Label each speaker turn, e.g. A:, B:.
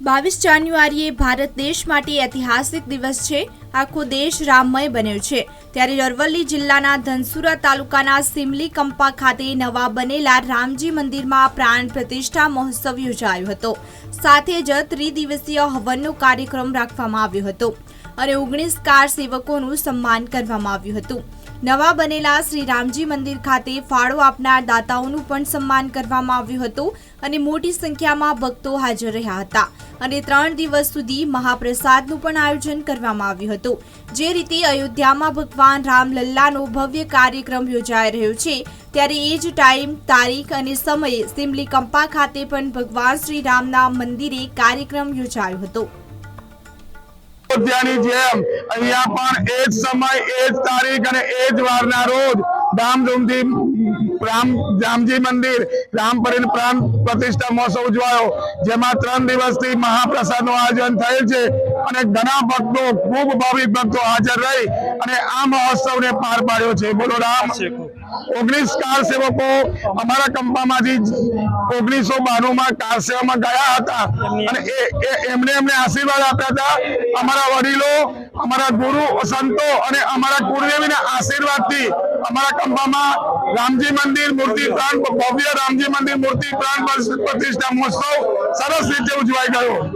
A: બાવીસ જાન્યુઆરીએ ભારત દેશ માટે ઐતિહાસિક દિવસ છે. આખો દેશ રામમય બન્યો છે. ત્યારે અરવલ્લી જિલ્લાના ધનસુરા તાલુકાના સિમલી કંપા ખાતે નવા બનેલા રામજી મંદિરમાં પ્રાણ પ્રતિષ્ઠા મહોત્સવ યોજાયો હતો. સાથે જ ત્રિદિવસીય હવનનો કાર્યક્રમ રાખવામાં આવ્યો હતો અને ઓગણીસ કાર સેવકોનું સન્માન કરવામાં આવ્યું હતું. નવા બનેલા શ્રી રામજી મંદિર ખાતે ફાળો આપનાર દાતાઓનું પણ સન્માન કરવામાં આવ્યું હતું અને મોટી સંખ્યામાં ભક્તો હાજર રહ્યા હતા. અને ત્રણ દિવસ સુધી મહાપ્રસાદનું પણ આયોજન કરવામાં આવ્યું હતું. જે રીતે અયોધ્યામાં ભગવાન રામલલ્લાનો ભવ્ય કાર્યક્રમ યોજાઈ રહ્યો છે, ત્યારે એ જ ટાઈમ, તારીખ અને સમયે સિમલી કંપા ખાતે પણ ભગવાન શ્રી રામના મંદિરે કાર્યક્રમ યોજાયો હતો.
B: અયોધ્યાની જેમ અહીંયા પણ એ જ સમય, એ જ તારીખ અને એ જ વારના રોજ ધામધૂમથી રામ રામજી મંદિર, રામ પરિણ પ્રાણ પ્રતિષ્ઠા મહોત્સવ ઉજવાયો. જેમાં ત્રણ દિવસથી મહાપ્રસાદનું આયોજન થયેલ છે. અને ઘણા ભક્તો ખૂબ ભાવિક ભક્તો હાજર રહી અને આ મહોત્સવને પાર પાડ્યો છે. બોલો રામ. ઓગણીસ કાર સેવકો અમારા કંપામાંથી ઓગણીસો બાણું માં કાર સેવામાં ગયા હતા. અને એમને એમને આશીર્વાદ આપ્યા હતા. અમારા વડીલો અમારા ગુરુ સંતો અને અમારા કુળદેવીના આશીર્વાદથી અમારા કંપામાં રામજી મંદિર મૂર્તિ પ્રાણ ભવ્ય રામજી મંદિર મૂર્તિ પ્રાણ પ્રતિષ્ઠા મહોત્સવ સરસ રીતે ઉજવાઈ ગયો.